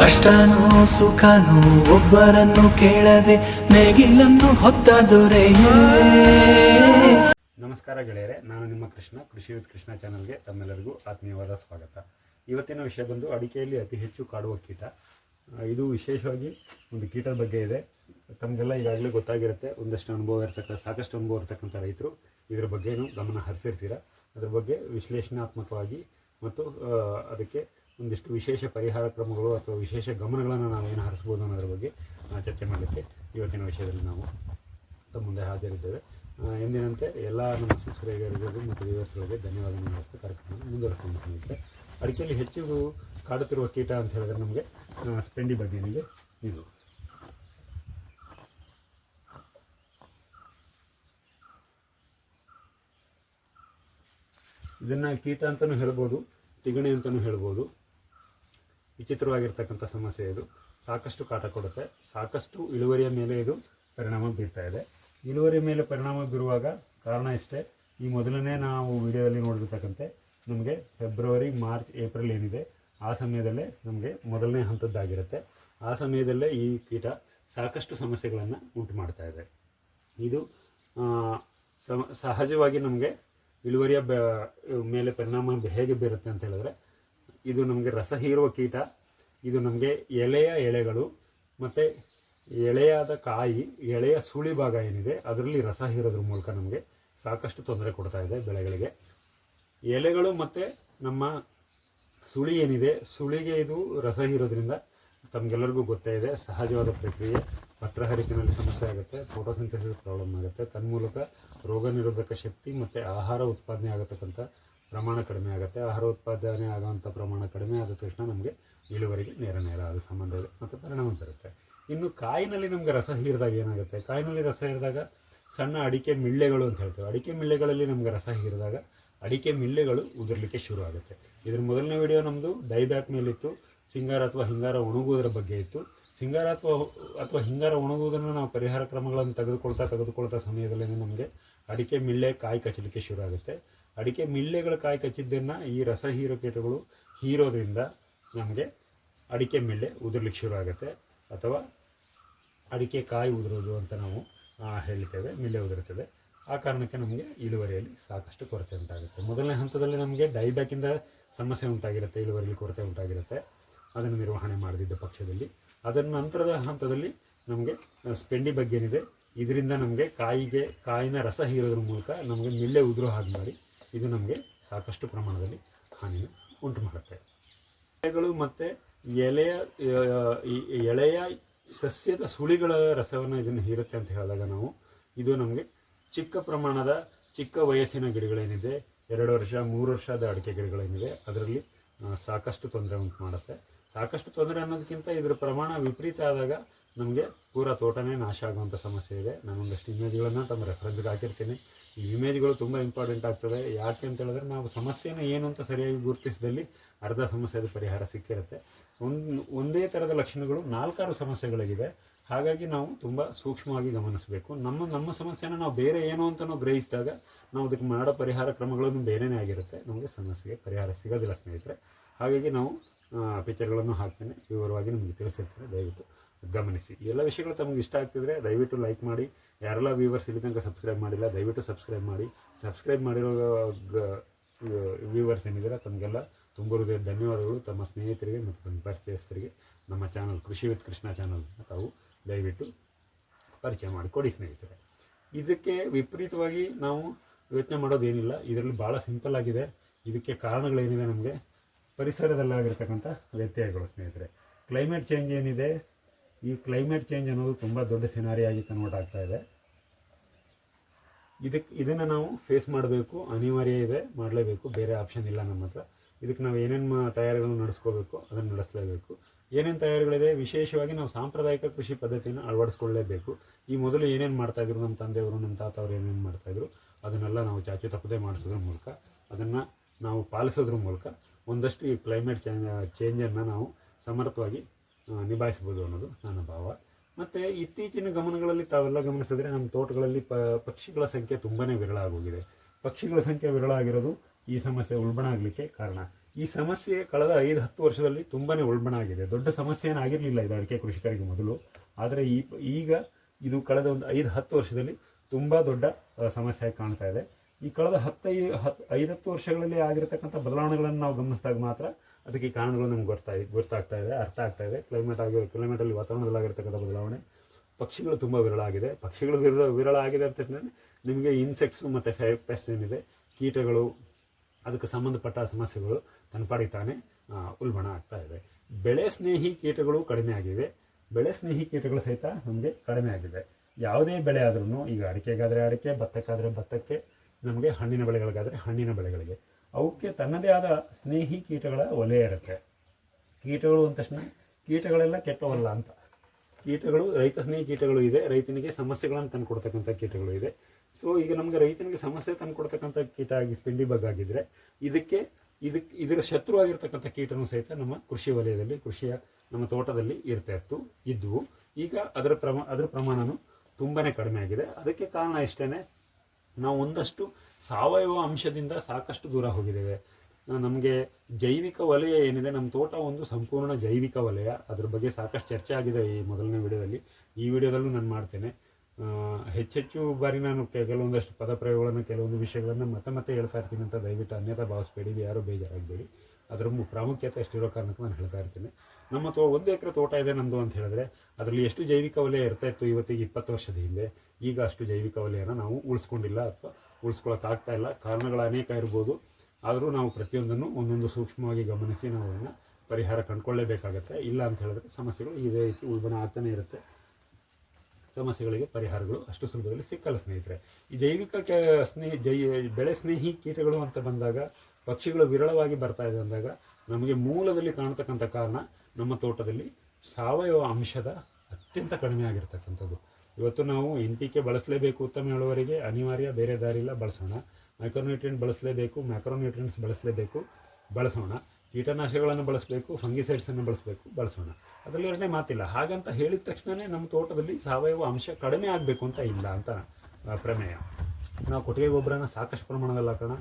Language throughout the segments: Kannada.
ಕಷ್ಟನೋ ಸುಖನೋ ಒಬ್ಬರನ್ನು ಕೇಳದೆ ನೇಗಿಲನ್ನು ಹೊತ್ತ ನಮಸ್ಕಾರ ಗೆಳೆಯರೆ, ನಾನು ನಿಮ್ಮ ಕೃಷ್ಣ, ಕೃಷಿ ವಿತ್ ಕೃಷ್ಣ ಚಾನಲ್ಗೆ ತಮ್ಮೆಲ್ಲರಿಗೂ ಆತ್ಮೀಯವಾದ ಸ್ವಾಗತ. ಇವತ್ತಿನ ವಿಷಯ ಬಂದು, ಅಡಿಕೆಯಲ್ಲಿ ಅತಿ ಹೆಚ್ಚು ಕಾಡುವ ಕೀಟ. ಇದು ವಿಶೇಷವಾಗಿ ಒಂದು ಕೀಟದ ಬಗ್ಗೆ ಇದೆ. ತಮಗೆಲ್ಲ ಈಗಾಗಲೇ ಗೊತ್ತಾಗಿರುತ್ತೆ, ಒಂದಷ್ಟು ಅನುಭವ ಇರ್ತಕ್ಕಂಥ ಸಾಕಷ್ಟು ಅನುಭವ ಇರ್ತಕ್ಕಂಥ ರೈತರು ಇದರ ಬಗ್ಗೆನೂ ಗಮನ ಹರಿಸಿರ್ತೀರ. ಅದ್ರ ಬಗ್ಗೆ ವಿಶ್ಲೇಷಣಾತ್ಮಕವಾಗಿ ಮತ್ತು ಅದಕ್ಕೆ ಒಂದಿಷ್ಟು ವಿಶೇಷ ಪರಿಹಾರ ಕ್ರಮಗಳು ಅಥವಾ ವಿಶೇಷ ಗಮನಗಳನ್ನು ನಾವು ಏನು ಹರಿಸ್ಬೋದು ಅನ್ನೋದ್ರ ಬಗ್ಗೆ ಚರ್ಚೆ ಮಾಡಲಿಕ್ಕೆ ಇವತ್ತಿನ ವಿಷಯದಲ್ಲಿ ನಾವು ತಮ್ಮ ಮುಂದೆ ಹಾಜರಿದ್ದೇವೆ. ಎಂದಿನಂತೆ ಎಲ್ಲ ನಮ್ಮ ಸಬ್ಸ್ಕ್ರೈಬರ್ಗಳಿಗೂ ಮತ್ತು ವ್ಯೂವರ್ಸ್ಗಳಿಗೆ ಧನ್ಯವಾದಗಳನ್ನು ಮಾಡುತ್ತಾ ಕಾರ್ಯಕ್ರಮ ಮುಂದುವರೆಸ್ಕೊಂಡು ಅಡಿಕೆಯಲ್ಲಿ ಹೆಚ್ಚು ಕಾಡುತ್ತಿರುವ ಕೀಟ ಅಂತ ಹೇಳಿದ್ರೆ ನಮಗೆ ಸ್ಪೆಂಡಿ ಬಗ್ಗೆ ನಿಮಗೆ ಇದು. ಇದನ್ನು ಕೀಟ ಅಂತಲೂ ಹೇಳ್ಬೋದು, ತಿಗಣಿ ಅಂತಲೂ ಹೇಳ್ಬೋದು. ವಿಚಿತ್ರವಾಗಿರ್ತಕ್ಕಂಥ ಸಮಸ್ಯೆ ಇದು. ಸಾಕಷ್ಟು ಕಾಟ ಕೊಡುತ್ತೆ. ಸಾಕಷ್ಟು ಇಳುವರಿಯ ಮೇಲೆ ಇದು ಪರಿಣಾಮ ಬೀರ್ತಾ ಇದೆ. ಇಳುವರಿ ಮೇಲೆ ಪರಿಣಾಮ ಬೀರುವಾಗ ಕಾರಣ ಇಷ್ಟೇ. ಈ ಮೊದಲನೇ ನಾವು ವಿಡಿಯೋದಲ್ಲಿ ನೋಡಿರ್ತಕ್ಕಂತೆ ನಮಗೆ ಫೆಬ್ರವರಿ ಮಾರ್ಚ್ ಏಪ್ರಿಲ್ ಏನಿದೆ, ಆ ಸಮಯದಲ್ಲೇ ನಮಗೆ ಮೊದಲನೇ ಹಂತದ್ದಾಗಿರುತ್ತೆ. ಆ ಸಮಯದಲ್ಲೇ ಈ ಕೀಟ ಸಾಕಷ್ಟು ಸಮಸ್ಯೆಗಳನ್ನು ಉಂಟು ಮಾಡ್ತಾ ಇದೆ. ಇದು ಸಹಜವಾಗಿ ನಮಗೆ ಇಳುವರಿಯ ಮೇಲೆ ಪರಿಣಾಮ ಹೇಗೆ ಬೀರುತ್ತೆ ಅಂತ ಹೇಳಿದ್ರೆ ಇದು ನಮಗೆ ರಸ ಹೀರುವ ಕೀಟ, ಇದು ನಮಗೆ ಎಲೆಯ ಎಳೆಗಳು ಮತ್ತು ಎಳೆಯಾದ ಕಾಯಿ, ಎಳೆಯ ಸುಳಿ ಭಾಗ ಏನಿದೆ, ಅದರಲ್ಲಿ ರಸ ಹೀರೋದ್ರ ಮೂಲಕ ನಮಗೆ ಸಾಕಷ್ಟು ತೊಂದರೆ ಕೊಡ್ತಾ ಇದೆ ಬೆಳೆಗಳಿಗೆ. ಎಲೆಗಳು ಮತ್ತು ನಮ್ಮ ಸುಳಿ ಏನಿದೆ, ಸುಳಿಗೆ ಇದು ರಸ ಹೀರೋದ್ರಿಂದ ತಮಗೆಲ್ಲರಿಗೂ ಗೊತ್ತೇ ಇದೆ, ಸಹಜವಾದ ಪ್ರಕ್ರಿಯೆ ಪತ್ರಹರಿಪಿನಲ್ಲಿ ಸಮಸ್ಯೆ ಆಗುತ್ತೆ ಫೋಟೋಸಿಂಥಸಿಸ್ ಪ್ರಾಬ್ಲಮ್ ಆಗುತ್ತೆ, ತನ್ಮೂಲಕ ರೋಗ ನಿರೋಧಕ ಶಕ್ತಿ ಮತ್ತು ಆಹಾರ ಉತ್ಪಾದನೆ ಆಗತಕ್ಕಂಥ ಪ್ರಮಾಣ ಕಡಿಮೆ ಆಗುತ್ತೆ. ಆಹಾರ ಉತ್ಪಾದನೆ ಆಗೋವಂಥ ಪ್ರಮಾಣ ಕಡಿಮೆ ಆದ ತಕ್ಷಣ ನಮಗೆ ಇಳುವರಿಗೆ ನೇರ ನೇರ ಅದು ಸಂಬಂಧ ಇದೆ ಮತ್ತು ಪರಿಣಾಮ ಬೀರುತ್ತೆ. ಇನ್ನು ಕಾಯಿನಲ್ಲಿ ನಮಗೆ ರಸ ಹೀರಿದಾಗ ಏನಾಗುತ್ತೆ? ಕಾಯಿನಲ್ಲಿ ರಸ ಹೀರಿದಾಗ ಸಣ್ಣ ಅಡಿಕೆ ಮಿಳ್ಳೆಗಳು ಅಂತ ಹೇಳ್ತೇವೆ. ಅಡಿಕೆ ಮಿಳ್ಳೆಗಳಲ್ಲಿ ನಮಗೆ ರಸ ಹೀರಿದಾಗ ಅಡಿಕೆ ಮಿಲ್ಲೆಗಳು ಉದುರಲಿಕ್ಕೆ ಶುರು ಆಗುತ್ತೆ. ಇದ್ರ ಮೊದಲನೇ ವಿಡಿಯೋ ನಮ್ಮದು ಡೈಬ್ಯಾಕ್ ಮೇಲಿತ್ತು ಸಿಂಗಾರ ಅಥವಾ ಹಿಂಗಾರ ಒಣಗುವುದರ ಬಗ್ಗೆ ಇತ್ತು. ಸಿಂಗಾರ ಅಥವಾ ಅಥವಾ ಹಿಂಗಾರ ಒಣಗುವುದನ್ನು ನಾವು ಪರಿಹಾರ ಕ್ರಮಗಳನ್ನು ತೆಗೆದುಕೊಳ್ತಾ ತೆಗೆದುಕೊಳ್ತಾ ಸಮಯದಲ್ಲಿ ನಮಗೆ ಅಡಿಕೆ ಮಿಳ್ಳೆ ಕಾಯಿ ಕಚ್ಚಲಿಕ್ಕೆ ಶುರು ಆಗುತ್ತೆ. ಅಡಿಕೆ ಮಿಳ್ಳೆಗಳು ಕಾಯಿ ಕಚ್ಚಿದ್ದನ್ನು ಈ ರಸ ಹೀರೋ ಕೀಟಗಳು ಹೀರೋದ್ರಿಂದ ನಮಗೆ ಅಡಿಕೆ ಮಿಳ್ಳೆ ಉದುರ್ಲಿಕ್ಕೆ ಶುರು ಆಗುತ್ತೆ. ಅಥವಾ ಅಡಿಕೆ ಕಾಯಿ ಉದುರೋದು ಅಂತ ನಾವು ಹೇಳ್ತೇವೆ, ಮಿಲ್ಲೆ ಉದುರುತ್ತದೆ ಆ ಕಾರಣಕ್ಕೆ ನಮಗೆ ಇಳುವರಿಯಲ್ಲಿ ಸಾಕಷ್ಟು ಕೊರತೆ ಉಂಟಾಗುತ್ತೆ. ಮೊದಲನೇ ಹಂತದಲ್ಲಿ ನಮಗೆ ಡೈಬ್ಯಾಕಿಂದ ಸಮಸ್ಯೆ ಉಂಟಾಗಿರುತ್ತೆ, ಇಳುವರಿಯಲ್ಲಿ ಕೊರತೆ ಉಂಟಾಗಿರುತ್ತೆ. ಅದನ್ನು ನಿರ್ವಹಣೆ ಮಾಡದಿದ್ದ ಪಕ್ಷದಲ್ಲಿ. ಅದರ ನಂತರದ ಹಂತದಲ್ಲಿ ನಮಗೆ ಸ್ಪೆಂಡಿ ಬಗ್ಗೆ ಏನಿದೆ ಇದರಿಂದ ನಮಗೆ ಕಾಯಿಗೆ, ಕಾಯಿನ ರಸ ಹೀರೋದ್ರ ಮೂಲಕ ನಮಗೆ ಮಿಲ್ಲೆ ಉದುರೋ ಹಾಗೆ ಮಾಡಿ ಇದು ನಮಗೆ ಸಾಕಷ್ಟು ಪ್ರಮಾಣದಲ್ಲಿ ಹಾನಿನ ಉಂಟು ಮಾಡುತ್ತೆ. ಎಲೆಗಳು ಮತ್ತು ಎಲೆಯ ಎಳೆಯ ಸಸ್ಯದ ಸುಳಿಗಳ ರಸವನ್ನು ಇದನ್ನು ಹೀರುತ್ತೆ ಅಂತ ಹೇಳಿದಾಗ ನಾವು ಇದು ನಮಗೆ ಚಿಕ್ಕ ಪ್ರಮಾಣದ ಚಿಕ್ಕ ವಯಸ್ಸಿನ ಗಿಡಗಳೇನಿದೆ, ಎರಡು ವರ್ಷ, ಮೂರು ವರ್ಷದ ಅಡಿಕೆ ಗಿಡಗಳೇನಿದೆ, ಅದರಲ್ಲಿ ಸಾಕಷ್ಟು ತೊಂದರೆ ಉಂಟು ಮಾಡುತ್ತೆ. ಸಾಕಷ್ಟು ತೊಂದರೆ ಅನ್ನೋದಕ್ಕಿಂತ ಇದರ ಪ್ರಮಾಣ ವಿಪರೀತ ಆದಾಗ ನಮಗೆ ಪೂರಾ ತೋಟನೇ ನಾಶ ಆಗುವಂಥ ಸಮಸ್ಯೆ ಇದೆ. ನಾನು ಒಂದಷ್ಟು ಇಮೇಜ್ಗಳನ್ನು ತಮ್ಮ ರೆಫರೆನ್ಸ್ಗೆ ಹಾಕಿರ್ತೀನಿ. ಈ ಇಮೇಜ್ಗಳು ತುಂಬ ಇಂಪಾರ್ಟೆಂಟ್ ಆಗ್ತದೆ ಯಾಕೆ ಅಂತ ಹೇಳಿದ್ರೆ ನಾವು ಸಮಸ್ಯೆನ ಏನು ಅಂತ ಸರಿಯಾಗಿ ಗುರುತಿಸಿದಲ್ಲಿ ಅರ್ಧ ಸಮಸ್ಯೆದು ಪರಿಹಾರ ಸಿಕ್ಕಿರುತ್ತೆ. ಒಂದು, ಒಂದೇ ಥರದ ಲಕ್ಷಣಗಳು ನಾಲ್ಕಾರು ಸಮಸ್ಯೆಗಳಿವೆ ಹಾಗಾಗಿ ನಾವು ತುಂಬ ಸೂಕ್ಷ್ಮವಾಗಿ ಗಮನಿಸಬೇಕು. ನಮ್ಮ ನಮ್ಮ ಸಮಸ್ಯೆನ ನಾವು ಬೇರೆ ಏನು ಅಂತ ಗ್ರಹಿಸಿದಾಗ ನಾವು ಅದಕ್ಕೆ ಮಾಡೋ ಪರಿಹಾರ ಕ್ರಮಗಳನ್ನು ಬೇರೆಯೇ ಆಗಿರುತ್ತೆ. ನಮಗೆ ಸಮಸ್ಯೆಗೆ ಪರಿಹಾರ ಸಿಗೋದಿಲ್ಲ ಸ್ನೇಹಿತರೆ. ಹಾಗಾಗಿ ನಾವು ಪಿಕ್ಚರ್ಗಳನ್ನು ಹಾಕ್ತೇನೆ. ವಿವರವಾಗಿ ನಿಮಗೆ ತಿಳಿಸಿರ್ತೇನೆ ದಯವಿಟ್ಟು. ಗಮನಿಸಿ. ಎಲ್ಲ ವಿಷಯಗಳು ತಮಗೆ ಇಷ್ಟ ಆಗ್ತಿದ್ರೆ ದಯವಿಟ್ಟು ಲೈಕ್ ಮಾಡಿ. ಯಾರೆಲ್ಲ ವ್ಯೂವರ್ಸ್ ಇಲ್ಲಿ ತನಕ ಸಬ್ಸ್ಕ್ರೈಬ್ ಮಾಡಿಲ್ಲ, ದಯವಿಟ್ಟು ಸಬ್ಸ್ಕ್ರೈಬ್ ಮಾಡಿ. ಸಬ್ಸ್ಕ್ರೈಬ್ ಮಾಡಿರೋ ವ್ಯೂವರ್ಸ್ ಏನಿದ್ದಾರೆ ತಮಗೆಲ್ಲ ತುಂಬ ಹೃದಯ ಧನ್ಯವಾದಗಳು. ತಮ್ಮ ಸ್ನೇಹಿತರಿಗೆ ಮತ್ತು ತಮ್ಮ ಪರಿಚಯಸ್ಥರಿಗೆ, ನಮ್ಮ ಚಾನಲ್ ಕೃಷಿ ವಿತ್ ಕೃಷ್ಣ ಚಾನಲ್ ತಾವು ದಯವಿಟ್ಟು ಪರಿಚಯ ಮಾಡಿಕೊಡಿ ಸ್ನೇಹಿತರೆ. ಇದಕ್ಕೆ ವಿಪರೀತವಾಗಿ ನಾವು ಯೋಚನೆ ಮಾಡೋದೇನಿಲ್ಲ. ಇದರಲ್ಲಿ ಭಾಳ ಸಿಂಪಲ್ ಆಗಿದೆ. ಇದಕ್ಕೆ ಕಾರಣಗಳೇನಿದೆ ನಮಗೆ? ಪರಿಸರದಲ್ಲಾಗಿರ್ತಕ್ಕಂಥ ವ್ಯತ್ಯಯಗಳು ಸ್ನೇಹಿತರೆ. ಕ್ಲೈಮೇಟ್ ಚೇಂಜ್ ಏನಿದೆ? ಈ ಕ್ಲೈಮೇಟ್ ಚೇಂಜ್ ಅನ್ನೋದು ತುಂಬ ದೊಡ್ಡ ಸಿನಾರಿಯಾಗಿ ಕನ್ವರ್ಟ್ ಆಗ್ತಾ ಇದೆ. ಇದಕ್ಕೆ ಇದನ್ನು ನಾವು ಫೇಸ್ ಮಾಡಬೇಕು, ಅನಿವಾರ್ಯ ಇದೆ, ಮಾಡಲೇಬೇಕು, ಬೇರೆ ಆಪ್ಷನ್ ಇಲ್ಲ ನಮ್ಮ ಹತ್ರ. ಇದಕ್ಕೆ ನಾವು ಏನೇನು ತಯಾರಿಗಳನ್ನು ನಡೆಸ್ಕೋಬೇಕು ಅದನ್ನು ನಡೆಸಲೇಬೇಕು. ಏನೇನು ತಯಾರಿಗಳಿದೆ, ವಿಶೇಷವಾಗಿ ನಾವು ಸಾಂಪ್ರದಾಯಿಕ ಕೃಷಿ ಪದ್ಧತಿಯನ್ನು ಅಳವಡಿಸ್ಕೊಳ್ಳೇಬೇಕು. ಈ ಮೊದಲು ಏನೇನು ಮಾಡ್ತಾಯಿದ್ರು ನಮ್ಮ ತಂದೆಯವರು, ನಮ್ಮ ತಾತವರು ಏನೇನು ಮಾಡ್ತಾಯಿದ್ರು ಅದನ್ನೆಲ್ಲ ನಾವು ಚಾಚು ತಪ್ಪದೆ ಮಾಡಿಸೋದ್ರ ಮೂಲಕ, ಅದನ್ನು ನಾವು ಪಾಲಿಸೋದ್ರ ಮೂಲಕ ಒಂದಷ್ಟು ಈ ಕ್ಲೈಮೇಟ್ ಚೇಂಜ್ ಚೇಂಜನ್ನು ನಾವು ಸಮರ್ಥವಾಗಿ ನಿಭಾಯಿಸ್ಬೋದು ಅನ್ನೋದು ನನ್ನ ಭಾವ. ಮತ್ತು ಇತ್ತೀಚಿನ ಗಮನಗಳಲ್ಲಿ ತಾವೆಲ್ಲ ಗಮನಿಸಿದ್ರೆ ನಮ್ಮ ತೋಟಗಳಲ್ಲಿ ಪಕ್ಷಿಗಳ ಸಂಖ್ಯೆ ತುಂಬಾ ವಿರಳ ಆಗೋಗಿದೆ. ಪಕ್ಷಿಗಳ ಸಂಖ್ಯೆ ವಿರಳ ಆಗಿರೋದು ಈ ಸಮಸ್ಯೆ ಉಲ್ಬಣ ಆಗಲಿಕ್ಕೆ ಕಾರಣ. ಈ ಸಮಸ್ಯೆ ಕಳೆದ ಐದು, ಹತ್ತು ವರ್ಷದಲ್ಲಿ ತುಂಬಾ ಉಲ್ಬಣ ಆಗಿದೆ. ದೊಡ್ಡ ಸಮಸ್ಯೆ ಏನಾಗಿರಲಿಲ್ಲ ಇದು ಅಡಿಕೆ ಕೃಷಿಕರಿಗೆ ಮೊದಲು. ಆದರೆ ಈ, ಈಗ ಇದು ಕಳೆದ ಒಂದು ಐದು, ಹತ್ತು ವರ್ಷದಲ್ಲಿ ತುಂಬ ದೊಡ್ಡ ಸಮಸ್ಯೆ ಕಾಣ್ತಾ ಇದೆ. ಈ ಕಳೆದ ಹತ್ತೈ ಹತ್ತು ಐದತ್ತು ವರ್ಷಗಳಲ್ಲಿ ಆಗಿರತಕ್ಕಂಥ ಬದಲಾವಣೆಗಳನ್ನು ನಾವು ಗಮನಿಸಿದಾಗ ಮಾತ್ರ ಅದಕ್ಕೆ ಕಾರಣಗಳು ನಮ್ಗೆ ಗೊತ್ತಾ ಗೊತ್ತಾಗ್ತಾ ಇದೆ, ಅರ್ಥ ಆಗ್ತಾ ಇದೆ. ಕ್ಲೈಮೇಟ್ ಆಗಿ ಕ್ಲೈಮೇಟಲ್ಲಿ ವಾತಾವರಣದಲ್ಲಿ ಆಗಿರ್ತಕ್ಕಂಥ ಬದಲಾವಣೆ, ಪಕ್ಷಿಗಳು ತುಂಬ ವಿರಳ ಆಗಿದೆ ಪಕ್ಷಿಗಳು ವಿರಳ ವಿರಳ ಆಗಿದೆ ಅಂತ ನಿಮಗೆ ಇನ್ಸೆಕ್ಟ್ಸು ಮತ್ತು ಪೆಸ್ಟ್ ಏನಿದೆ, ಕೀಟಗಳು, ಅದಕ್ಕೆ ಸಂಬಂಧಪಟ್ಟ ಸಮಸ್ಯೆಗಳು ತನ್ಪಾಡಿಗೆ ತಾನೇ ಉಲ್ಬಣ ಆಗ್ತಾ ಇದೆ. ಬೆಳೆ ಸ್ನೇಹಿ ಕೀಟಗಳು ಕಡಿಮೆ ಆಗಿವೆ. ಬೆಳೆ ಸ್ನೇಹಿ ಕೀಟಗಳು ಸಹಿತ ನಮಗೆ ಕಡಿಮೆ ಆಗಿದೆ. ಯಾವುದೇ ಬೆಳೆ ಆದ್ರೂ ಈಗ ಅಡಿಕೆಗಾದರೆ ಅಡಿಕೆ, ಭತ್ತಕ್ಕಾದರೆ ಭತ್ತಕ್ಕೆ ನಮಗೆ ಹಣ್ಣಿನ ಬೆಳೆಗಳಿಗಾದರೆ ಹಣ್ಣಿನ ಬೆಳೆಗಳಿಗೆ. ಅವಕ್ಕೆ ತನ್ನದೇ ಆದ ಸ್ನೇಹಿ ಕೀಟಗಳ ವಲಯ ಇರುತ್ತೆ. ಕೀಟಗಳು ಅಂದ ತಕ್ಷಣ ಕೀಟಗಳೆಲ್ಲ ಕೆಟ್ಟವಲ್ಲ ಅಂತ. ಕೀಟಗಳು, ರೈತ ಸ್ನೇಹಿ ಕೀಟಗಳು ಇದೆ. ರೈತನಿಗೆ ಸಮಸ್ಯೆಗಳನ್ನು ತಂದು ಕೊಡ್ತಕ್ಕಂಥ ಕೀಟಗಳು ಇದೆ. ಸೊ ಈಗ ನಮಗೆ ರೈತನಿಗೆ ಸಮಸ್ಯೆ ತಂದು ಕೊಡ್ತಕ್ಕಂಥ ಕೀಟ ಆಗಿ ಸ್ಪಿಂಡಿ ಬಗ್ ಆಗಿದ್ರೆ ಇದಕ್ಕೆ ಇದಕ್ಕೆ ಇದರ ಶತ್ರು ಆಗಿರ್ತಕ್ಕಂಥ ಕೀಟನೂ ಸಹಿತ ನಮ್ಮ ಕೃಷಿ ವಲಯದಲ್ಲಿ, ಕೃಷಿಯ ನಮ್ಮ ತೋಟದಲ್ಲಿ ಇರ್ತಾ ಇತ್ತು ಇದ್ದವು ಈಗ ಅದರ ಪ್ರಮಾ, ಅದರ ಪ್ರಮಾಣನೂ ತುಂಬಾನೇ ಕಡಿಮೆ ಆಗಿದೆ. ಅದಕ್ಕೆ ಕಾರಣ ಇಷ್ಟೇನೆ, ನಾವು ಒಂದಷ್ಟು ಸಾವಯವ ಅಂಶದಿಂದ ಸಾಕಷ್ಟು ದೂರ ಹೋಗಿದ್ದೇವೆ. ನಮಗೆ ಜೈವಿಕ ವಲಯ ಏನಿದೆ ನಮ್ಮ ತೋಟ ಒಂದು ಸಂಪೂರ್ಣ ಜೈವಿಕ ವಲಯ. ಅದ್ರ ಬಗ್ಗೆ ಸಾಕಷ್ಟು ಚರ್ಚೆ ಆಗಿದೆ ಈ ಮೊದಲನೇ ವಿಡಿಯೋದಲ್ಲಿ. ಈ ವಿಡಿಯೋದಲ್ಲೂ ನಾನು ಮಾಡ್ತೇನೆ. ಹೆಚ್ಚೆಚ್ಚು ಬಾರಿ ನಾನು ಕೆಲವೊಂದಷ್ಟು ಪದ ಪ್ರಯೋಗಗಳನ್ನು ಕೆಲವೊಂದು ವಿಷಯಗಳನ್ನು ಮತ್ತೆ ಮತ್ತೆ ಹೇಳ್ತಾ ಇರ್ತೀನಿ ಅಂತ ದಯವಿಟ್ಟು ಅನ್ಯತಾ ಭಾವಿಸ್ಬೇಡಿ, ಯಾರು ಬೇಜಾರಾಗಬೇಡಿ. ಅದರ ಪ್ರಾಮುಖ್ಯತೆ ಅಷ್ಟಿರೋ ಕಾರಣಕ್ಕೆ ನಾನು ಹೇಳ್ತಾ ಇರ್ತೀನಿ. ನಮ್ಮ ತೋ, ಒಂದು ಎಕರೆ ತೋಟ ಇದೆ ನಮ್ಮದು ಅಂತ ಹೇಳಿದ್ರೆ, ಅದರಲ್ಲಿ ಎಷ್ಟು ಜೈವಿಕ ವಲಯ ಇರ್ತಾ ಇತ್ತು ಇವತ್ತಿಗೆ ಇಪ್ಪತ್ತು ವರ್ಷದ ಹಿಂದೆ? ಈಗ ಅಷ್ಟು ಜೈವಿಕ ವಲಯನ ನಾವು ಉಳಿಸ್ಕೊಂಡಿಲ್ಲ ಅಥವಾ ಉಳಿಸ್ಕೊಳಕ್ಕಾಗ್ತಾ ಇಲ್ಲ. ಕಾರಣಗಳು ಅನೇಕ ಇರ್ಬೋದು. ಆದರೂ ನಾವು ಪ್ರತಿಯೊಂದನ್ನು ಒಂದೊಂದು ಸೂಕ್ಷ್ಮವಾಗಿ ಗಮನಿಸಿ ನಾವು ಅದನ್ನು ಪರಿಹಾರ ಕಂಡುಕೊಳ್ಳೇಬೇಕಾಗತ್ತೆ. ಇಲ್ಲ ಅಂತ ಹೇಳಿದ್ರೆ ಸಮಸ್ಯೆಗಳು ಇದೇ ರೀತಿ ಉಲ್ಬಣ ಆಗ್ತಾನೆ ಇರುತ್ತೆ. ಸಮಸ್ಯೆಗಳಿಗೆ ಪರಿಹಾರಗಳು ಅಷ್ಟು ಸುಲಭದಲ್ಲಿ ಸಿಕ್ಕಲ್ಲ ಸ್ನೇಹಿತರೆ. ಈ ಜೈವಿಕ ಸ್ನೇಹಿ, ಜೈ ಬೆಳೆ ಸ್ನೇಹಿ ಕೀಟಗಳು ಅಂತ ಬಂದಾಗ, ಪಕ್ಷಿಗಳು ವಿರಳವಾಗಿ ಬರ್ತಾ ಇದೆ ಅಂದಾಗ ನಮಗೆ ಮೂಲದಲ್ಲಿ ಕಾಣ್ತಕ್ಕಂಥ ಕಾರಣ ನಮ್ಮ ತೋಟದಲ್ಲಿ ಸಾವಯವ ಅಂಶದ ಅತ್ಯಂತ ಕಡಿಮೆ ಆಗಿರ್ತಕ್ಕಂಥದ್ದು. ಇವತ್ತು ನಾವು ಎನ್ ಪಿ ಕೆ ಬಳಸಲೇಬೇಕು ಉತ್ತಮ ಇಳುವರಿಗೆ ಅನಿವಾರ್ಯ ಬೇರೆ ದಾರಿ ಇಲ್ಲ ಬಳಸೋಣ. ಮೈಕ್ರೋನ್ಯೂಟ್ರಿಯೆಂಟ್ ಬಳಸಲೇಬೇಕು ಮ್ಯಾಕ್ರೋನ್ಯೂಟ್ರಿಯೆಂಟ್ಸ್ ಬಳಸಲೇಬೇಕು, ಬಳಸೋಣ. ಕೀಟನಾಶಕಗಳನ್ನು ಬಳಸಬೇಕು ಫಂಗಿಸೈಡ್ಸನ್ನು ಬಳಸಬೇಕು, ಬಳಸೋಣ. ಅದರಲ್ಲಿ ಎರಡನೇ ಮಾತಿಲ್ಲ. ಹಾಗಂತ ಹೇಳಿದ ತಕ್ಷಣವೇ ನಮ್ಮ ತೋಟದಲ್ಲಿ ಸಾವಯವ ಅಂಶ ಕಡಿಮೆ ಆಗಬೇಕು ಅಂತ ಇಲ್ಲ ಅಂತ ಪ್ರಮೇಯ. ನಾವು ಕೊಟ್ಟಿಗೆ ಗೊಬ್ಬರನ ಸಾಕಷ್ಟು ಪ್ರಮಾಣದಲ್ಲಿ ಹಾಕೋಣ.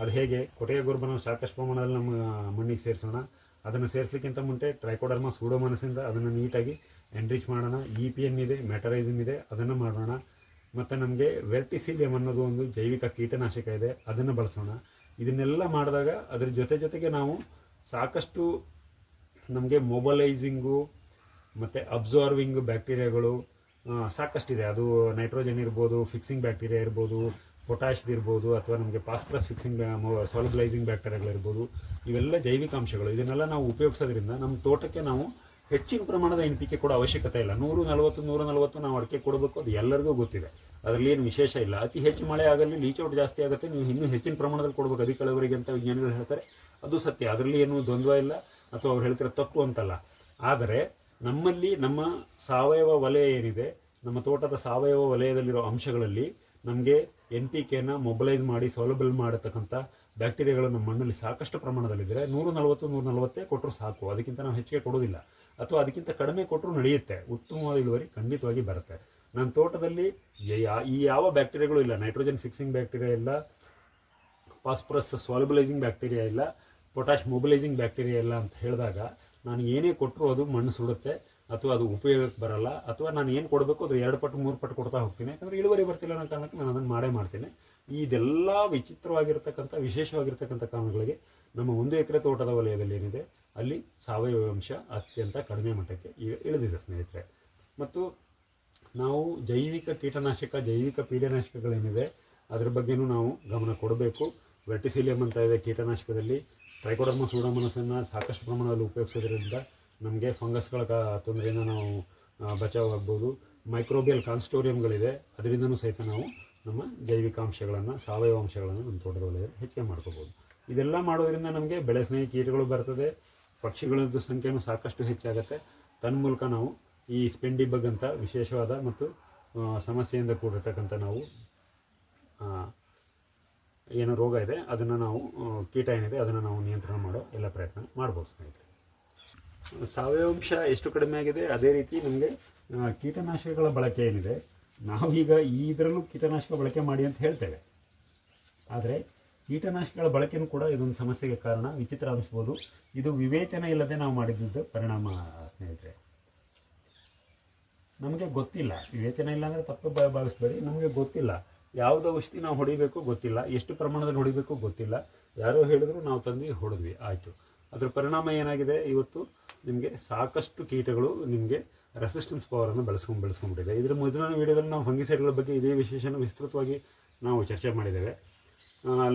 ಅದು ಹೇಗೆ? ಕೊಟ್ಟಿಗೆ ಗೊಬ್ಬರನ ಸಾಕಷ್ಟು ಪ್ರಮಾಣದಲ್ಲಿ ನಮ್ಮ ಮಣ್ಣಿಗೆ ಸೇರಿಸೋಣ. ಅದನ್ನು ಸೇರಿಸ್ಲಿಕ್ಕಿಂತ ಮುಂಚೆ ಟ್ರೈಕೋಡರ್ಮಾ ಸೂಡೋಮನಸಿಂದ ಅದನ್ನು ನೀಟಾಗಿ ಎನ್ರಿಚ್ ಮಾಡೋಣ ಇ ಪಿ ಎನ್ ಇದೆ ಮೆಟರೈಸಮ್ ಇದೆ, ಅದನ್ನು ಮಾಡೋಣ. ಮತ್ತು ನಮಗೆ ವೆರ್ಟಿಸಿಲಿಯಂ ಅನ್ನೋದು ಒಂದು ಜೈವಿಕ ಕೀಟನಾಶಕ ಇದೆ, ಅದನ್ನು ಬಳಸೋಣ. ಇದನ್ನೆಲ್ಲ ಮಾಡಿದಾಗ ಅದರ ಜೊತೆ ಜೊತೆಗೆ ನಾವು ಸಾಕಷ್ಟು ನಮಗೆ ಮೊಬಲೈಸಿಂಗು ಮತ್ತು ಅಬ್ಸಾರ್ವಿಂಗ್ ಬ್ಯಾಕ್ಟೀರಿಯಾಗಳು ಸಾಕಷ್ಟಿದೆ. ಅದು ನೈಟ್ರೋಜನ್ ಇರ್ಬೋದು ಫಿಕ್ಸಿಂಗ್ ಬ್ಯಾಕ್ಟೀರಿಯಾ ಇರ್ಬೋದು ಪೊಟ್ಯಾಶ್ದು ಇರ್ಬೋದು, ಅಥವಾ ನಮಗೆ ಪಾಸ್ಪರಸ್ ಫಿಕ್ಸಿಂಗ್ ಸಾಲ್ಬಲೈಸಿಂಗ್ ಬ್ಯಾಕ್ಟೀರಿಯಾಗಳಿರ್ಬೋದು ಇವೆಲ್ಲ ಜೈವಿಕ ಅಂಶಗಳು. ಇದನ್ನೆಲ್ಲ ನಾವು ಉಪಯೋಗಿಸೋದ್ರಿಂದ ನಮ್ಮ ತೋಟಕ್ಕೆ ನಾವು ಹೆಚ್ಚಿನ ಪ್ರಮಾಣದ ಎನ್ ಪಿ ಕೆ ಕೊಡೋ ಅವಶ್ಯಕತೆ ಇಲ್ಲ. ನೂರು, ನಲವತ್ತು, ನೂರ ನಲವತ್ತು ನಾವು ಅಡಿಕೆ ಕೊಡಬೇಕು, ಅದು ಎಲ್ಲರಿಗೂ ಗೊತ್ತಿದೆ. ಅದರಲ್ಲಿ ಏನು ವಿಶೇಷ ಇಲ್ಲ. ಅತಿ ಹೆಚ್ಚು ಮಳೆ ಆಗಲಿ ಲೀಚೌಟ್ ಜಾಸ್ತಿ ಆಗುತ್ತೆ, ನೀವು ಇನ್ನೂ ಹೆಚ್ಚಿನ ಪ್ರಮಾಣದಲ್ಲಿ ಕೊಡಬೇಕು. ಅಧಿಕ ಇಳುವರಿಗೆ ಅಂತ ವಿಜ್ಞಾನಿಗಳು ಹೇಳ್ತಾರೆ, ಅದು ಸತ್ಯ. ಅದರಲ್ಲಿ ಏನು ದ್ವಂದ್ವ ಇಲ್ಲ, ಅಥವಾ ಅವ್ರು ಹೇಳ್ತಿರೋ ತಪ್ಪು ಅಂತಲ್ಲ. ಆದರೆ ನಮ್ಮಲ್ಲಿ, ನಮ್ಮ ಸಾವಯವ ವಲಯ ಏನಿದೆ, ನಮ್ಮ ತೋಟದ ಸಾವಯವ ವಲಯದಲ್ಲಿರೋ ಅಂಶಗಳಲ್ಲಿ ನಮಗೆ ಎನ್ ಪಿ ಕೆನ ಮೊಬಲೈಸ್ ಮಾಡಿ ಸೌಲಭ್ಯ ಮಾಡತಕ್ಕಂಥ ಬ್ಯಾಕ್ಟೀರಿಯಾಗಳು ನಮ್ಮ ಮಣ್ಣಲ್ಲಿ ಸಾಕಷ್ಟು ಪ್ರಮಾಣದಲ್ಲಿದ್ದರೆ ನೂರು, ನಲವತ್ತು, ನೂರ ನಲವತ್ತೇ ಕೊಟ್ಟರು ಸಾಕು. ಅದಕ್ಕಿಂತ ನಾವು ಹೆಚ್ಚಿಗೆ ಕೊಡೋದಿಲ್ಲ. ಅಥವಾ ಅದಕ್ಕಿಂತ ಕಡಿಮೆ ಕೊಟ್ಟರು ನಡೆಯುತ್ತೆ. ಉತ್ತಮವಾದ ಇಳುವರಿ ಖಂಡಿತವಾಗಿ ಬರುತ್ತೆ. ನನ್ನ ತೋಟದಲ್ಲಿ ಈ ಯಾವ ಬ್ಯಾಕ್ಟೀರಿಯಾಗಳು ಇಲ್ಲ. ನೈಟ್ರೋಜನ್ ಫಿಕ್ಸಿಂಗ್ ಬ್ಯಾಕ್ಟೀರಿಯಾ ಇಲ್ಲ. ಫಾಸ್ಫರಸ್ ಸಾಲ್ಬಲೈಸಿಂಗ್ ಬ್ಯಾಕ್ಟೀರಿಯಾ ಇಲ್ಲ. ಪೊಟ್ಯಾಶ್ ಮೊಬಿಲೈಸಿಂಗ್ ಬ್ಯಾಕ್ಟೀರಿಯಾ ಇಲ್ಲ ಅಂತ ಹೇಳಿದಾಗ ನಾನು ಏನೇ ಕೊಟ್ಟರು ಅದು ಮಣ್ಣು ಸುಡುತ್ತೆ ಅಥವಾ ಅದು ಉಪಯೋಗಕ್ಕೆ ಬರಲ್ಲ ಅಥವಾ ನಾನು ಏನು ಕೊಡಬೇಕು ಅದು ಎರಡು ಪಟ್ಟು, ಮೂರು ಪಟ್ಟು ಕೊಡ್ತಾ ಹೋಗ್ತೀನಿ. ಯಾಕಂದರೆ ಇಳುವರಿ ಬರ್ತಿಲ್ಲ ಅನ್ನೋ ಕಾರಣಕ್ಕೆ ನಾನು ಅದನ್ನು ಮಾಡೇ ಮಾಡ್ತೀನಿ. ಇದೆಲ್ಲ ವಿಚಿತ್ರವಾಗಿರ್ತಕ್ಕಂಥ, ವಿಶೇಷವಾಗಿರ್ತಕ್ಕಂಥ ಕಾರಣಗಳಿಗೆ ನಮ್ಮ ಒಂದು ಎಕರೆ ತೋಟದ ವಲಯದಲ್ಲಿ ಏನಿದೆ ಅಲ್ಲಿ ಸಾವಯವ ಅಂಶ ಅತ್ಯಂತ ಕಡಿಮೆ ಮಟ್ಟಕ್ಕೆ ಇಳಿದಿದೆ, ಸ್ನೇಹಿತರೆ. ಮತ್ತು ನಾವು ಜೈವಿಕ ಕೀಟನಾಶಕ, ಜೈವಿಕ ಪೀಡನಾಶಕಗಳೇನಿದೆ, ಅದ್ರ ಬಗ್ಗೆನೂ ನಾವು ಗಮನ ಕೊಡಬೇಕು. ವೆಟಿಸಿಲಿಯಂ ಅಂತ ಇದೆ ಕೀಟನಾಶಕದಲ್ಲಿ. ಟ್ರೈಕೋಡರ್ಮ ಸೂಡೋಮನಸನ್ನು ಸಾಕಷ್ಟು ಪ್ರಮಾಣದಲ್ಲಿ ಉಪಯೋಗಿಸೋದ್ರಿಂದ ನಮಗೆ ಫಂಗಸ್ಗಳ ಕ ತೊಂದರೆಯಿಂದ ನಾವು ಬಚಾವ್ ಬಚಾವಾಗ್ಬೋದು. ಮೈಕ್ರೋಬಿಯಲ್ ಕಾನ್ಸ್ಟೋರಿಯಂಗಳಿದೆ ಅದರಿಂದನೂ ಸಹಿತ ನಾವು ನಮ್ಮ ಜೈವಿಕ ಅಂಶಗಳನ್ನು, ಸಾವಯವ ಅಂಶಗಳನ್ನು ನಮ್ಮ ತೋಟದ ವಲಯದಲ್ಲಿ ಹೆಚ್ಚಿಗೆ ಮಾಡ್ಕೋಬೋದು. ಇದೆಲ್ಲ ಮಾಡೋದರಿಂದ ನಮಗೆ ಬೆಳೆ ಸ್ನೇಹಿ ಕೀಟಗಳು ಬರ್ತದೆ. ಪಕ್ಷಿಗಳದ್ದು ಸಂಖ್ಯೆಯೂ ಸಾಕಷ್ಟು ಹೆಚ್ಚಾಗುತ್ತೆ. ತನ್ಮೂಲಕ ನಾವು ಈ ಸ್ಪೆಂಡಿ ಬಗ್ ಅಂತ ವಿಶೇಷವಾದ ಮತ್ತು ಸಮಸ್ಯೆಯಿಂದ ಕೂಡಿರ್ತಕ್ಕಂಥ ನಾವು ಏನೋ ರೋಗ ಇದೆ, ಅದನ್ನು ನಾವು ಕೀಟ ಏನಿದೆ ಅದನ್ನು ನಾವು ನಿಯಂತ್ರಣ ಮಾಡೋ ಎಲ್ಲ ಪ್ರಯತ್ನ ಮಾಡ್ಬೋದು ಸ್ನೇಹಿತರೆ. ಸಾವಯವ ಅಂಶ ಎಷ್ಟು ಕಡಿಮೆ ಆಗಿದೆ? ಅದೇ ರೀತಿ ನಮಗೆ ಕೀಟನಾಶಕಗಳ ಬಳಕೆ ಏನಿದೆ? ನಾವೀಗ ಈ ಇದರಲ್ಲೂ ಕೀಟನಾಶಕ ಬಳಕೆ ಮಾಡಿ ಅಂತ ಹೇಳ್ತೇವೆ. ಆದರೆ ಕೀಟನಾಶಕಗಳ ಬಳಕೆನೂ ಕೂಡ ಇದೊಂದು ಸಮಸ್ಯೆಗೆ ಕಾರಣ. ವಿಚಿತ್ರ ಅನಿಸ್ಬೋದು. ಇದು ವಿವೇಚನೆ ಇಲ್ಲದೆ ನಾವು ಮಾಡಿದ್ದು ಪರಿಣಾಮ, ಸ್ನೇಹಿತರೆ. ನಮಗೆ ಗೊತ್ತಿಲ್ಲ. ವಿವೇಚನೆ ಇಲ್ಲ ಅಂದರೆ ತಪ್ಪು ಭಾವಿಸ್ಬೇಡಿ. ನಮಗೆ ಗೊತ್ತಿಲ್ಲ. ಯಾವ್ದು ಔಷಧಿ ನಾವು ಹೊಡಿಬೇಕು ಗೊತ್ತಿಲ್ಲ. ಎಷ್ಟು ಪ್ರಮಾಣದಲ್ಲಿ ಹೊಡಿಬೇಕು ಗೊತ್ತಿಲ್ಲ. ಯಾರೋ ಹೇಳಿದ್ರು ನಾವು ತಂದು ಹೊಡೆದ್ವಿ. ಆಯಿತು. ಅದರ ಪರಿಣಾಮ ಏನಾಗಿದೆ? ಇವತ್ತು ನಿಮಗೆ ಸಾಕಷ್ಟು ಕೀಟಗಳು ನಿಮಗೆ ರೆಸಿಸ್ಟೆನ್ಸ್ ಪವರನ್ನು ಬೆಳೆಸ್ಕೊಂಡು ಬೆಳೆಸ್ಕೊಂಡ್ಬಿಟ್ಟಿದೆ. ಇದರ ಮೊದಲನೇ ವೀಡಿಯೋದಲ್ಲಿ ನಾವು ಫಂಗಿಸೈಡ್ಗಳ ಬಗ್ಗೆ ಇದೇ ವಿಶೇಷನ ವಿಸ್ತೃತವಾಗಿ ನಾವು ಚರ್ಚೆ ಮಾಡಿದ್ದೇವೆ.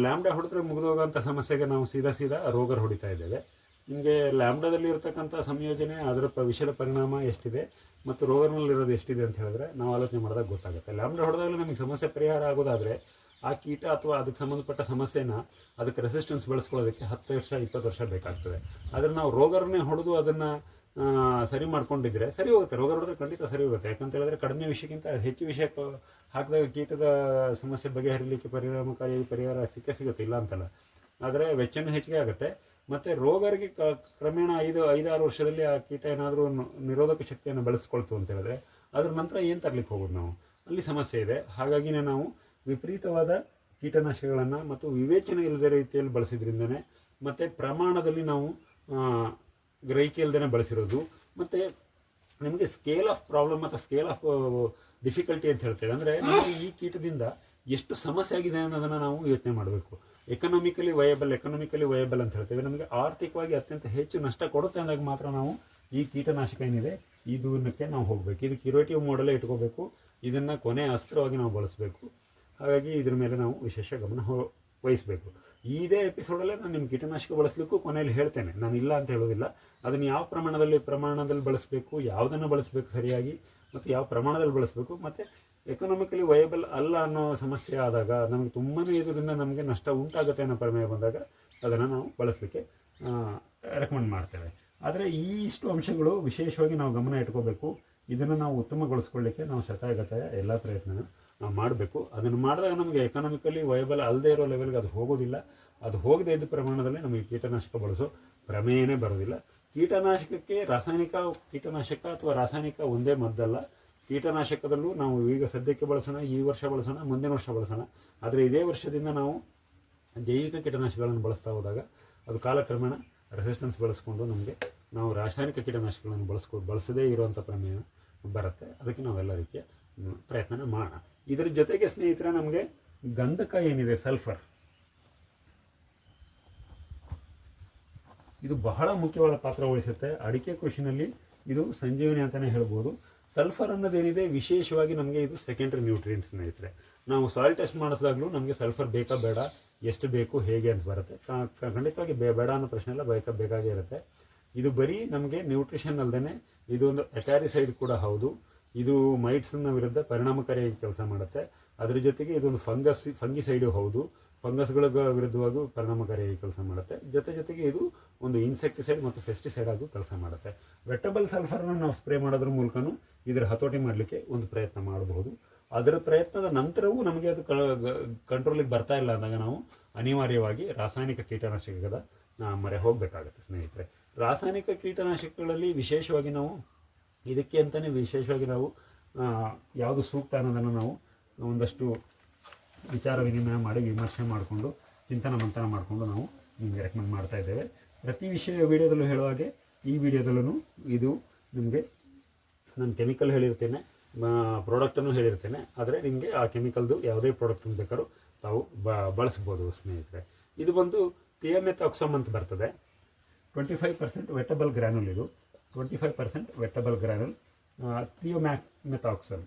ಲ್ಯಾಂಬ್ಡಾ ಹೊಡೆದ್ರೆ ಮುಗಿದೋಗೋಂಥ ಸಮಸ್ಯೆಗೆ ನಾವು ಸೀದಾ ಸೀದಾ ರೋಗರ್ ಹೊಡಿತಾ ಇದ್ದೇವೆ. ನಿಮಗೆ ಲ್ಯಾಂಬ್ಡಾದಲ್ಲಿ ಇರತಕ್ಕಂಥ ಸಂಯೋಜನೆ, ಅದರ ಪ ವಿಷಯದ ಪರಿಣಾಮ ಎಷ್ಟಿದೆ ಮತ್ತು ರೋಗರ್ನಲ್ಲಿರೋದು ಎಷ್ಟಿದೆ ಅಂತ ಹೇಳಿದ್ರೆ ನಾವು ಆಲೋಚನೆ ಮಾಡಿದಾಗ ಗೊತ್ತಾಗುತ್ತೆ. ಲ್ಯಾಂಬ್ಡಾ ಹೊಡೆದಾಗಲೂ ನಮಗೆ ಸಮಸ್ಯೆ ಪರಿಹಾರ ಆಗೋದಾದರೆ ಆ ಕೀಟ ಅಥವಾ ಅದಕ್ಕೆ ಸಂಬಂಧಪಟ್ಟ ಸಮಸ್ಯೆನ ಅದಕ್ಕೆ ರೆಸಿಸ್ಟೆನ್ಸ್ ಬೆಳೆಸ್ಕೊಳ್ಳೋದಕ್ಕೆ ಹತ್ತು ವರ್ಷ, ಇಪ್ಪತ್ತು ವರ್ಷ ಬೇಕಾಗ್ತದೆ. ಆದರೆ ನಾವು ರೋಗರನ್ನೇ ಹೊಡೆದು ಅದನ್ನು ಸರಿ ಮಾಡ್ಕೊಂಡಿದ್ರೆ ಸರಿ ಹೋಗುತ್ತೆ. ರೋಗ ನೋಡಿದ್ರೆ ಖಂಡಿತ ಸರಿ ಹೋಗುತ್ತೆ. ಯಾಕಂತ ಹೇಳಿದ್ರೆ ಕಡಿಮೆ ವಿಷಯಕ್ಕಿಂತ ಹೆಚ್ಚು ವಿಷಯ ಹಾಕಿದಾಗ ಕೀಟದ ಸಮಸ್ಯೆ ಬಗೆಹರಿಲಿಕ್ಕೆ ಪರಿಣಾಮಕಾರಿ ಪರಿಹಾರ ಸಿಕ್ಕೇ ಸಿಗುತ್ತೆ, ಇಲ್ಲ ಅಂತಲ್ಲ. ಆದರೆ ವೆಚ್ಚನೂ ಹೆಚ್ಚಿಗೆ ಆಗುತ್ತೆ. ಮತ್ತು ರೋಗರಿಗೆ ಕ- ಕ್ರಮೇಣ ಐದು, ಐದಾರು ವರ್ಷದಲ್ಲಿ ಆ ಕೀಟ ಏನಾದರೂ ನಿರೋಧಕ ಶಕ್ತಿಯನ್ನು ಬಳಸ್ಕೊಳ್ತು ಅಂತ ಹೇಳಿದ್ರೆ ಅದ್ರ ನಂತರ ಏನು ತರಲಿಕ್ಕೆ ಹೋಗೋದು ನಾವು? ಅಲ್ಲಿ ಸಮಸ್ಯೆ ಇದೆ. ಹಾಗಾಗಿನೇ ನಾವು ವಿಪರೀತವಾದ ಕೀಟನಾಶಕಗಳನ್ನು ಮತ್ತು ವಿವೇಚನೆ ಇಲ್ಲದ ರೀತಿಯಲ್ಲಿ ಬಳಸಿದ್ರಿಂದನೇ ಮತ್ತು ಪ್ರಮಾಣದಲ್ಲಿ ನಾವು ಗ್ರಹಿಕೆ ಇಲ್ಲದೇ ಬಳಸಿರೋದು. ಮತ್ತು ನಿಮಗೆ ಸ್ಕೇಲ್ ಆಫ್ ಪ್ರಾಬ್ಲಮ್ ಅಥವಾ ಸ್ಕೇಲ್ ಆಫ್ ಡಿಫಿಕಲ್ಟಿ ಅಂತ ಹೇಳ್ತೇವೆ. ಅಂದರೆ ನಮಗೆ ಈ ಕೀಟದಿಂದ ಎಷ್ಟು ಸಮಸ್ಯೆ ಆಗಿದೆ ಅನ್ನೋದನ್ನು ನಾವು ಯೋಚನೆ ಮಾಡಬೇಕು. ಎಕನಾಮಿಕಲಿ ವಯಬಲ್ ಎಕನಾಮಿಕಲಿ ವಯಬಲ್ ಅಂತ ಹೇಳ್ತೇವೆ. ನಮಗೆ ಆರ್ಥಿಕವಾಗಿ ಅತ್ಯಂತ ಹೆಚ್ಚು ನಷ್ಟ ಕೊಡುತ್ತೆ ಅಂದಾಗ ಮಾತ್ರ ನಾವು ಈ ಕೀಟನಾಶಕ ಏನಿದೆ, ಈ ನಾವು ಹೋಗಬೇಕು. ಇದು ಕ್ಯೂರೇಟಿವ್ ಮಾಡಲೇ ಇಟ್ಕೋಬೇಕು. ಇದನ್ನು ಕೊನೆ ಅಸ್ತ್ರವಾಗಿ ನಾವು ಬಳಸಬೇಕು. ಹಾಗಾಗಿ ಇದ್ರ ಮೇಲೆ ನಾವು ವಿಶೇಷ ಗಮನ ವಹಿಸಬೇಕು. ಇದೇ ಎಪಿಸೋಡಲ್ಲೇ ನಾನು ನಿಮ್ಮ ಕೀಟನಾಶಕ ಬಳಸಲಿಕ್ಕೂ ಕೊನೆಯಲ್ಲಿ ಹೇಳ್ತೇನೆ. ನಾನು ಇಲ್ಲ ಅಂತ ಹೇಳೋದಿಲ್ಲ. ಅದನ್ನು ಯಾವ ಪ್ರಮಾಣದಲ್ಲಿ ಪ್ರಮಾಣದಲ್ಲಿ ಬಳಸಬೇಕು, ಯಾವುದನ್ನು ಬಳಸಬೇಕು ಸರಿಯಾಗಿ, ಮತ್ತು ಯಾವ ಪ್ರಮಾಣದಲ್ಲಿ ಬಳಸಬೇಕು, ಮತ್ತು ಎಕನಾಮಿಕಲಿ ವಯಬಲ್ ಅಲ್ಲ ಅನ್ನೋ ಸಮಸ್ಯೆ ಆದಾಗ, ನಮಗೆ ತುಂಬಾ ಇದರಿಂದ ನಮಗೆ ನಷ್ಟ ಉಂಟಾಗುತ್ತೆ ಅನ್ನೋ ಪ್ರಮೇಯ ಬಂದಾಗ ಅದನ್ನು ನಾವು ಬಳಸಲಿಕ್ಕೆ ರೆಕಮೆಂಡ್ ಮಾಡ್ತೇವೆ. ಆದರೆ ಈ ಇಷ್ಟು ಅಂಶಗಳು ವಿಶೇಷವಾಗಿ ನಾವು ಗಮನ ಇಟ್ಕೋಬೇಕು. ಇದನ್ನು ನಾವು ಉತ್ತಮಗೊಳಿಸ್ಕೊಳ್ಳಿಕ್ಕೆ ನಾವು ಶತಾಯಗತಾಯ ಎಲ್ಲ ಪ್ರಯತ್ನ ನಾವು ಮಾಡಬೇಕು. ಅದನ್ನು ಮಾಡಿದಾಗ ನಮಗೆ ಎಕನಾಮಿಕಲಿ ವಯಬಲ್ ಅಲ್ಲದೆ ಇರೋ ಲೆವೆಲ್ಗೆ ಅದು ಹೋಗೋದಿಲ್ಲ. ಅದು ಹೋಗದೇ ಇದ್ದ ಪ್ರಮಾಣದಲ್ಲಿ ನಮಗೆ ಕೀಟನಾಶಕ ಬಳಸೋ ಪ್ರಮೇಯನೇ ಬರೋದಿಲ್ಲ. ಕೀಟನಾಶಕಕ್ಕೆ ರಾಸಾಯನಿಕ, ಕೀಟನಾಶಕ ಅಥವಾ ರಾಸಾಯನಿಕ ಒಂದೇ ಮದ್ದಲ್ಲ. ಕೀಟನಾಶಕದಲ್ಲೂ ನಾವು ಈಗ ಸದ್ಯಕ್ಕೆ ಬಳಸೋಣ, ಈ ವರ್ಷ ಬಳಸೋಣ, ಮುಂದಿನ ವರ್ಷ ಬಳಸೋಣ. ಆದರೆ ಇದೇ ವರ್ಷದಿಂದ ನಾವು ಜೈವಿಕ ಕೀಟನಾಶಕಗಳನ್ನು ಬಳಸ್ತಾ ಹೋದಾಗ ಅದು ಕಾಲಕ್ರಮೇಣ ರೆಸಿಸ್ಟೆನ್ಸ್ ಬಳಸ್ಕೊಂಡು ನಮಗೆ ನಾವು ರಾಸಾಯನಿಕ ಕೀಟನಾಶಕಗಳನ್ನು ಬಳಸ್ಕೊ, ಬಳಸದೇ ಇರುವಂಥ ಪ್ರಮೇಯ ಬರುತ್ತೆ. ಅದಕ್ಕೆ ನಾವೆಲ್ಲ ರೀತಿಯ ಪ್ರಯತ್ನ ಮಾಡೋಣ. ಇದರ ಜೊತೆಗೆ ಸ್ನೇಹಿತರೆ, ನಮಗೆ ಗಂಧಕ ಏನಿದೆ? ಸಲ್ಫರ್ ಇದು ಬಹಳ ಮುಖ್ಯವಾದ ಪಾತ್ರ ವಹಿಸುತ್ತೆ. ಅಡಿಕೆ ಕೃಷಿನಲ್ಲಿ ಇದು ಸಂಜೀವನಿ ಅಂತಲೇ ಹೇಳ್ಬೋದು. ಸಲ್ಫರ್ ಅನ್ನೋದೇನಿದೆ? ವಿಶೇಷವಾಗಿ ನಮಗೆ ಇದು ಸೆಕೆಂಡ್ರಿ ನ್ಯೂಟ್ರಿಯೆಂಟ್ ಸ್ನೇಹಿತರೆ. ನಾವು ಸಾಯಿಲ್ ಟೆಸ್ಟ್ ಮಾಡಿಸಿದಾಗಲೂ ನಮಗೆ ಸಲ್ಫರ್ ಬೇಕಾ ಬೇಡ, ಎಷ್ಟು ಬೇಕು, ಹೇಗೆ ಅಂತ ಬರುತ್ತೆ. ಖಂಡಿತವಾಗಿ ಬೇ, ಬೇಡ ಅನ್ನೋ ಪ್ರಶ್ನೆ ಎಲ್ಲ ಬೇಕಾ, ಬೇಕಾಗೇ ಇರುತ್ತೆ. ಇದು ಬರೀ ನಮಗೆ ನ್ಯೂಟ್ರಿಷನ್ ಅಲ್ಲದೆ ಇದೊಂದು ಎಕ್ಯಾರಿಸೈಡ್ ಕೂಡ ಹೌದು. ಇದು ಮೈಟ್ಸ್ನ ವಿರುದ್ಧ ಪರಿಣಾಮಕಾರಿಯಾಗಿ ಕೆಲಸ ಮಾಡುತ್ತೆ. ಅದರ ಜೊತೆಗೆ ಇದೊಂದು ಫಂಗಸ್, ಫಂಗಿಸೈಡು ಹೌದು. ಫಂಗಸ್ಗಳ ವಿರುದ್ಧವಾಗೂ ಪರಿಣಾಮಕಾರಿಯಾಗಿ ಕೆಲಸ ಮಾಡುತ್ತೆ. ಜೊತೆ ಜೊತೆಗೆ ಇದು ಒಂದು ಇನ್ಸೆಕ್ಟಿಸೈಡ್ ಮತ್ತು ಫೆಸ್ಟಿಸೈಡ್ ಆಗೂ ಕೆಲಸ ಮಾಡುತ್ತೆ. ವೆಟಬಲ್ ಸಲ್ಫರ್ನ ನಾವು ಸ್ಪ್ರೇ ಮಾಡೋದ್ರ ಮೂಲಕನೂ ಇದರ ಹತೋಟಿ ಮಾಡಲಿಕ್ಕೆ ಒಂದು ಪ್ರಯತ್ನ ಮಾಡಬಹುದು. ಅದರ ಪ್ರಯತ್ನದ ನಂತರವೂ ನಮಗೆ ಅದು ಕಂಟ್ರೋಲಿಗೆ ಬರ್ತಾ ಇಲ್ಲ ಅಂದಾಗ ನಾವು ಅನಿವಾರ್ಯವಾಗಿ ರಾಸಾಯನಿಕ ಕೀಟನಾಶಕದ ಮರೆ ಮೊರೆ ಹೋಗಬೇಕಾಗುತ್ತೆ ಸ್ನೇಹಿತರೆ. ರಾಸಾಯನಿಕ ಕೀಟನಾಶಕಗಳಲ್ಲಿ ವಿಶೇಷವಾಗಿ ನಾವು ಇದಕ್ಕೆ ಅಂತಲೇ ವಿಶೇಷವಾಗಿ ನಾವು ಯಾವುದು ಸೂಕ್ತ ಅನ್ನೋದನ್ನು ನಾವು ಒಂದಷ್ಟು ವಿಚಾರ ವಿನಿಮಯ ಮಾಡಿ ವಿಮರ್ಶೆ ಮಾಡಿಕೊಂಡು, ಚಿಂತನ ಮಂಥನ ಮಾಡಿಕೊಂಡು ನಾವು ನಿಮಗೆ ರೆಕಮೆಂಡ್ ಮಾಡ್ತಾ ಇದ್ದೇವೆ. ಪ್ರತಿ ವಿಷಯ ವಿಡಿಯೋದಲ್ಲೂ ಹೇಳುವ ಹಾಗೆ, ಈ ವಿಡಿಯೋದಲ್ಲೂ ಇದು ನಿಮಗೆ ನಾನು ಕೆಮಿಕಲ್ ಹೇಳಿರ್ತೇನೆ ಪ್ರಾಡಕ್ಟನ್ನು ಹೇಳಿರ್ತೇನೆ, ಆದರೆ ನಿಮಗೆ ಆ ಕೆಮಿಕಲ್ದು ಯಾವುದೇ ಪ್ರಾಡಕ್ಟನ್ನು ಬೇಕಾದ್ರೂ ತಾವು ಬ, ಬಳಸ್ಬೋದು ಸ್ನೇಹಿತರೆ. ಇದು ಬಂದು ಥಿಯಮೆಥಾಕ್ಸಮ್ ಅಂತ ಬರ್ತದೆ. Twenty five percent wettable granule ಇದು. Twenty five percent wettable granule thiamethoxam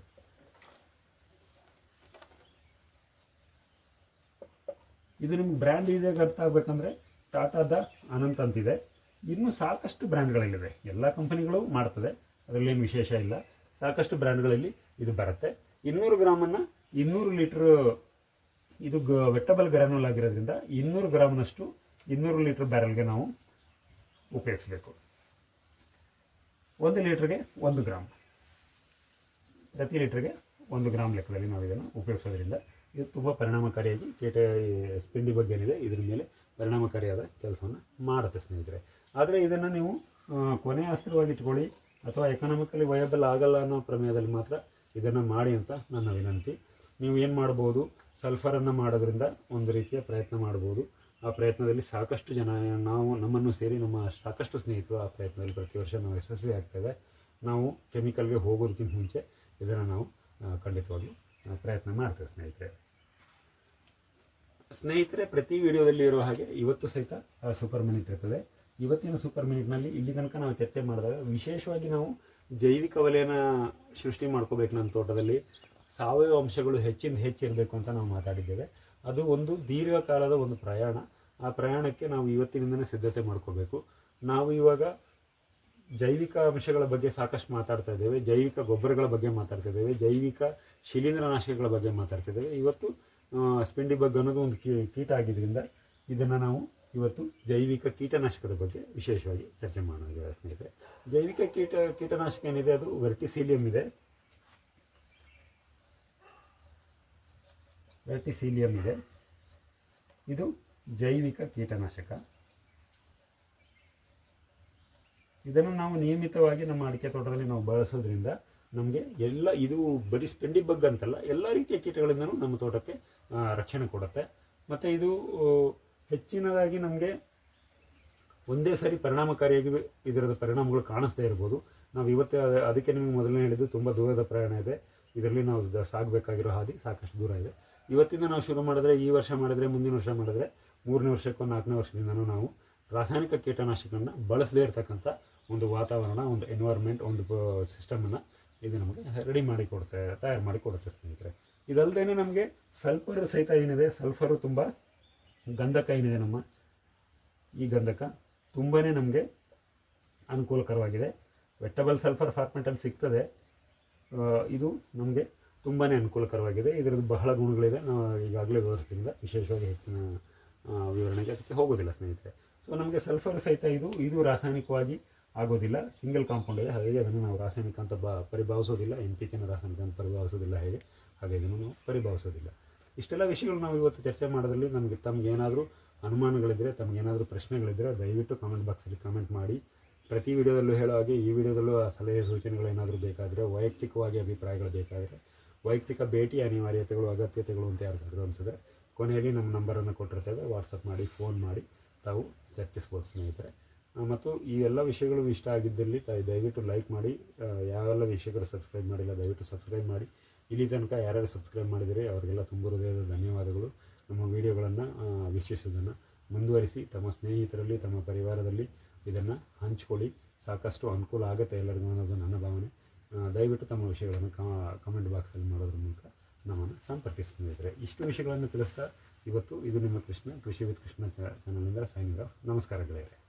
ಇದು ನಿಮ್ಗೆ ಬ್ರ್ಯಾಂಡ್ ಈಸಿಯಾಗಿ ಅರ್ಥ ಆಗಬೇಕಂದ್ರೆ ಟಾಟಾದ ಅನಂತ್ ಅಂತಿದೆ. ಇನ್ನೂ ಸಾಕಷ್ಟು ಬ್ರ್ಯಾಂಡ್ಗಳಲ್ಲಿದೆ ಎಲ್ಲ ಕಂಪನಿಗಳು ಮಾಡ್ತದೆ. ಅದರಲ್ಲೇನು ವಿಶೇಷ ಇಲ್ಲ. ಸಾಕಷ್ಟು ಬ್ರ್ಯಾಂಡ್ಗಳಲ್ಲಿ ಇದು ಬರುತ್ತೆ. ಇನ್ನೂರು ಗ್ರಾಮನ್ನು ಇನ್ನೂರು ಲೀಟ್ರ್ ಇದು ಗ ವೆಟ್ಟಬಲ್ ಗ್ರಾನುಲ್ ಆಗಿರೋದ್ರಿಂದ ಇನ್ನೂರು ಗ್ರಾಮ್ನಷ್ಟು ಇನ್ನೂರು ಲೀಟ್ರ್ ಬ್ಯಾರಲ್ಗೆ ನಾವು ಉಪಯೋಗಿಸಬೇಕು. ಒಂದು ಲೀಟ್ರಿಗೆ ಒಂದು ಗ್ರಾಮ್. ಪ್ರತಿ ಲೀಟ್ರಿಗೆ ಒಂದು ಗ್ರಾಮ್ ಲೆಕ್ಕದಲ್ಲಿ ನಾವು ಇದನ್ನು ಉಪಯೋಗಿಸೋದ್ರಿಂದ ಇದು ತುಂಬ ಪರಿಣಾಮಕಾರಿಯಾಗಿ ಕೀಟ ಸ್ಪಿಂಡಿ ಬಗ್ಗೆ ಏನಿದೆ, ಇದ್ರ ಮೇಲೆ ಪರಿಣಾಮಕಾರಿಯಾದ ಕೆಲಸವನ್ನು ಮಾಡುತ್ತೆ ಸ್ನೇಹಿತರೆ. ಆದರೆ ಇದನ್ನು ನೀವು ಕೊನೆಯ ಕೊನೆ ಅಸ್ತ್ರವಾಗಿ ಇಟ್ಕೊಳ್ಳಿ ಅಥವಾ ಎಕನಾಮಿಕಲಿ ವಯಬಲ್ ಆಗಲ್ಲ ಅನ್ನೋ ಪ್ರಮೇಯದಲ್ಲಿ ಮಾತ್ರ ಇದನ್ನು ಮಾಡಿ ಅಂತ ನನ್ನ ವಿನಂತಿ. ನೀವು ಏನು ಮಾಡ್ಬೋದು ಸಲ್ಫರನ್ನು ಮಾಡೋದ್ರಿಂದ ಒಂದು ರೀತಿಯ ಪ್ರಯತ್ನ ಮಾಡ್ಬೋದು ಆ ಪ್ರಯತ್ನದಲ್ಲಿ ಸಾಕಷ್ಟು ಜನ ನಾವು ನಮ್ಮನ್ನು ಸೇರಿ ನಮ್ಮ ಸಾಕಷ್ಟು ಸ್ನೇಹಿತರು ಆ ಪ್ರಯತ್ನದಲ್ಲಿ ಪ್ರತಿ ವರ್ಷ ನಾವು ಯಶಸ್ವಿ ಆಗ್ತೇವೆ. ನಾವು ಕೆಮಿಕಲ್ಗೆ ಹೋಗೋದಕ್ಕಿಂತ ಮುಂಚೆ ಇದನ್ನು ನಾವು ಖಂಡಿತವಾಗಿ ಪ್ರಯತ್ನ ಮಾಡ್ತೇವೆ ಸ್ನೇಹಿತರೆ. ಸ್ನೇಹಿತರೆ, ಪ್ರತಿ ವಿಡಿಯೋದಲ್ಲಿ ಇರುವ ಹಾಗೆ ಇವತ್ತು ಸಹಿತ ಸೂಪರ್ ಮಿನಿಟ್ ಇರ್ತದೆ. ಇವತ್ತಿನ ಸೂಪರ್ ಮಿನಿಟ್ನಲ್ಲಿ ಇಲ್ಲಿ ತನಕ ನಾವು ಚರ್ಚೆ ಮಾಡಿದಾಗ ವಿಶೇಷವಾಗಿ ನಾವು ಜೈವಿಕ ವಲಯನ ಸೃಷ್ಟಿ ಮಾಡ್ಕೋಬೇಕು ನಮ್ಮ ತೋಟದಲ್ಲಿ, ಸಾವಯವ ಅಂಶಗಳು ಹೆಚ್ಚಿಂದ ಹೆಚ್ಚಿರಬೇಕು ಅಂತ ನಾವು ಮಾತಾಡಿದ್ದೇವೆ. ಅದು ಒಂದು ದೀರ್ಘಕಾಲದ ಒಂದು ಪ್ರಯಾಣ. ಆ ಪ್ರಯಾಣಕ್ಕೆ ನಾವು ಇವತ್ತಿನಿಂದನೇ ಸಿದ್ಧತೆ ಮಾಡ್ಕೋಬೇಕು. ನಾವು ಇವಾಗ ಜೈವಿಕ ಅಂಶಗಳ ಬಗ್ಗೆ ಸಾಕಷ್ಟು ಮಾತಾಡ್ತಾ ಇದ್ದೇವೆ. ಜೈವಿಕ ಗೊಬ್ಬರಗಳ ಬಗ್ಗೆ ಮಾತಾಡ್ತಾ ಇದ್ದೇವೆ. ಜೈವಿಕ ಶಿಲೀಂಧ್ರನಾಶಕಗಳ ಬಗ್ಗೆ ಮಾತಾಡ್ತಾ ಇದ್ದೇವೆ. ಇವತ್ತು ಸ್ಪಿಂಡಿ ಬಗ್ ಅನ್ನೋದು ಒಂದು ಕೀಟ ಆಗಿದ್ದರಿಂದ ಇದನ್ನು ನಾವು ಇವತ್ತು ಜೈವಿಕ ಕೀಟನಾಶಕದ ಬಗ್ಗೆ ವಿಶೇಷವಾಗಿ ಚರ್ಚೆ ಮಾಡೋಣ, ಸ್ನೇಹಿತರೆ. ಜೈವಿಕ ಕೀಟ, ಕೀಟನಾಶಕ ಏನಿದೆ? ಅದು ವೆರ್ಟಿಸೀಲಿಯಂ ಇದೆ. ವೆರ್ಟಿಸೀಲಿಯಂ ಇದೆ. ಇದು ಜೈವಿಕ ಕೀಟನಾಶಕ. ಇದನ್ನು ನಾವು ನಿಯಮಿತವಾಗಿ ನಮ್ಮ ಅಡಿಕೆ ತೋಟದಲ್ಲಿ ನಾವು ಬಳಸೋದ್ರಿಂದ ನಮಗೆ ಎಲ್ಲ ಇದು ಬರೀ ಸ್ಪೆಂಡಿ ಬಗ್ ಅಂತಲ್ಲ, ಎಲ್ಲ ರೀತಿಯ ಕೀಟಗಳಿಂದನೂ ನಮ್ಮ ತೋಟಕ್ಕೆ ರಕ್ಷಣೆ ಕೊಡುತ್ತೆ. ಮತ್ತು ಇದು ಹೆಚ್ಚಿನದಾಗಿ ನಮಗೆ ಒಂದೇ ಸಾರಿ ಪರಿಣಾಮಕಾರಿಯಾಗಿ ಇದರದ ಪರಿಣಾಮಗಳು ಕಾಣಿಸ್ತಾ ಇರ್ಬೋದು. ನಾವು ಇವತ್ತೇ ಅದ- ಅದಕ್ಕೆ ನಿಮಗೆ ಮೊದಲನೇ ಹೇಳಿದ್ದು ತುಂಬ ದೂರದ ಪ್ರಯಾಣ ಇದೆ. ಇದರಲ್ಲಿ ನಾವು ಸಾಗಬೇಕಾಗಿರೋ ಹಾದಿ ಸಾಕಷ್ಟು ದೂರ ಇದೆ. ಇವತ್ತಿಂದ ನಾವು ಶುರು ಮಾಡಿದ್ರೆ ಈ ವರ್ಷ ಮಾಡಿದ್ರೆ, ಮುಂದಿನ ವರ್ಷ ಮಾಡಿದ್ರೆ, ಮೂರನೇ ವರ್ಷಕ್ಕೂ ನಾಲ್ಕನೇ ವರ್ಷದಿಂದನೂ ನಾವು ರಾಸಾಯನಿಕ ಕೀಟನಾಶಕಗಳನ್ನ ಬಳಸದೇ ಇರತಕ್ಕಂಥ ಒಂದು ವಾತಾವರಣ, ಒಂದು ಎನ್ವೈರ್ಮೆಂಟ್ ಒಂದು ಸಿಸ್ಟಮನ್ನು ಇದು ನಮಗೆ ರೆಡಿ ಮಾಡಿ ಕೊಡುತ್ತೆ, ತಯಾರು ಮಾಡಿ ಕೊಡುತ್ತೆ ಸ್ನೇಹಿತರೆ. ಇದಲ್ಲದೆ ನಮಗೆ ಸಲ್ಫರ್ ಸಹಿತ ಏನಿದೆ? ಸಲ್ಫರು ತುಂಬ ಗಂಧಕ ಏನಿದೆ ನಮ್ಮ ಈ ಗಂಧಕ? ತುಂಬಾ ನಮಗೆ ಅನುಕೂಲಕರವಾಗಿದೆ. ವೆಟ್ಟಬಲ್ ಸಲ್ಫರ್ ಫಾರ್ಮೆಂಟಲ್ಲಿ ಸಿಗ್ತದೆ. ಇದು ನಮಗೆ ತುಂಬಾ ಅನುಕೂಲಕರವಾಗಿದೆ. ಇದರದ್ದು ಬಹಳ ಗುಣಗಳಿದೆ. ನಾವು ಈಗಾಗಲೇ ವಿವರಿಸಿದ್ರಿಂದ ವಿಶೇಷವಾಗಿ ಹೆಚ್ಚಿನ ವಿವರಣೆಗೆ ಅದಕ್ಕೆ ಹೋಗೋದಿಲ್ಲ, ಸ್ನೇಹಿತರೆ. ಸೊ ನಮಗೆ ಸಲ್ಫರ್ ಸಹಿತ ಇದು ಇದು ರಾಸಾಯನಿಕವಾಗಿ ಆಗೋದಿಲ್ಲ. ಸಿಂಗಲ್ ಕಾಂಪೌಂಡ್ ಇದೆ ಹಾಗಾಗಿ ಅದನ್ನು ನಾವು ರಾಸಾಯನಿಕ ಅಂತ ಬ, ಪರಿಭಾವಿಸೋದಿಲ್ಲ. ಎನ್ ಪಿ ಕೆನ ರಾಸಾಯನಿಕ ಅಂತ ಪರಿಭಾವಿಸೋದಿಲ್ಲ ಹೇಗೆ ಹಾಗಾಗಿ ನಾವು ಪರಿಭಾವಿಸೋದಿಲ್ಲ. ಇಷ್ಟೆಲ್ಲ ವಿಷಯಗಳು ನಾವು ಇವತ್ತು ಚರ್ಚೆ ಮಾಡೋದ್ರಲ್ಲಿ ನಮಗೆ ತಮಗೇನಾದರೂ ಅನುಮಾನಗಳಿದ್ದರೆ ತಮಗೇನಾದರೂ ಪ್ರಶ್ನೆಗಳಿದ್ದರೆ ದಯವಿಟ್ಟು ಕಾಮೆಂಟ್ ಬಾಕ್ಸಲ್ಲಿ ಕಾಮೆಂಟ್ ಮಾಡಿ. ಪ್ರತಿ ವಿಡಿಯೋದಲ್ಲೂ ಹೇಳೋ ಹಾಗೆ ಈ ವಿಡಿಯೋದಲ್ಲೂ ಆ ಸಲಹೆ ಸೂಚನೆಗಳೇನಾದರೂ ಬೇಕಾದರೆ, ವೈಯಕ್ತಿಕವಾಗಿ ಅಭಿಪ್ರಾಯಗಳು ಬೇಕಾದರೆ ವೈಯಕ್ತಿಕ ಭೇಟಿ ಅನಿವಾರ್ಯತೆಗಳು, ಅಗತ್ಯತೆಗಳು ಅಂತ ಯಾರಿಗಾದರೂ ಅನಿಸಿದ್ರೆ ಕೊನೆಯಲ್ಲಿ ನಮ್ಮ ನಂಬರನ್ನು ಕೊಟ್ಟಿರ್ತೇವೆ. ವಾಟ್ಸಪ್ ಮಾಡಿ ಫೋನ್ ಮಾಡಿ ತಾವು ಚರ್ಚಿಸ್ಬೋದು ಸ್ನೇಹಿತರೆ. ಮತ್ತು ಈ ಎಲ್ಲ ವಿಷಯಗಳು ಇಷ್ಟ ಆಗಿದ್ದಲ್ಲಿ ತಾವು ದಯವಿಟ್ಟು ಲೈಕ್ ಮಾಡಿ. ಯಾವೆಲ್ಲ ವಿಷಯಗಳು ಸಬ್ಸ್ಕ್ರೈಬ್ ಮಾಡಿಲ್ಲ, ದಯವಿಟ್ಟು ಸಬ್ಸ್ಕ್ರೈಬ್ ಮಾಡಿ. ಇಲ್ಲಿ ತನಕ ಯಾರ್ಯಾರು ಸಬ್ಸ್ಕ್ರೈಬ್ ಮಾಡಿದರೆ, ಅವರಿಗೆಲ್ಲ ತುಂಬ ಹೃದಯದ ಧನ್ಯವಾದಗಳು. ನಮ್ಮ ವಿಡಿಯೋಗಳನ್ನು ವೀಕ್ಷಿಸೋದನ್ನು ಮುಂದುವರಿಸಿ, ತಮ್ಮ ಸ್ನೇಹಿತರಲ್ಲಿ, ತಮ್ಮ ಪರಿವಾರದಲ್ಲಿ ಇದನ್ನು ಹಂಚ್ಕೊಳ್ಳಿ. ಸಾಕಷ್ಟು ಅನುಕೂಲ ಆಗುತ್ತೆ ಎಲ್ಲರಿಗೂ ಅನ್ನೋದು ನನ್ನ ಭಾವನೆ. ದಯವಿಟ್ಟು ತಮ್ಮ ವಿಷಯಗಳನ್ನು ಕಮೆಂಟ್ ಬಾಕ್ಸಲ್ಲಿ ಮಾಡೋದ್ರ ಮೂಲಕ ನಮ್ಮನ್ನು ಸಂಪರ್ಕಿಸಿ ಇಷ್ಟು ವಿಷಯಗಳನ್ನು ತಿಳಿಸ್ತಾ ಇವತ್ತು ಇದು ನಿಮ್ಮ ಕೃಷ್ಣ ಕೃಷಿ ವಿತ್ ಕೃಷ್ಣ ಚಾನಲಿಂದ ಸೈನಿಂಗ್ ಆಫ್ ನಮಸ್ಕಾರ ಗೆಳೆಯರೆ.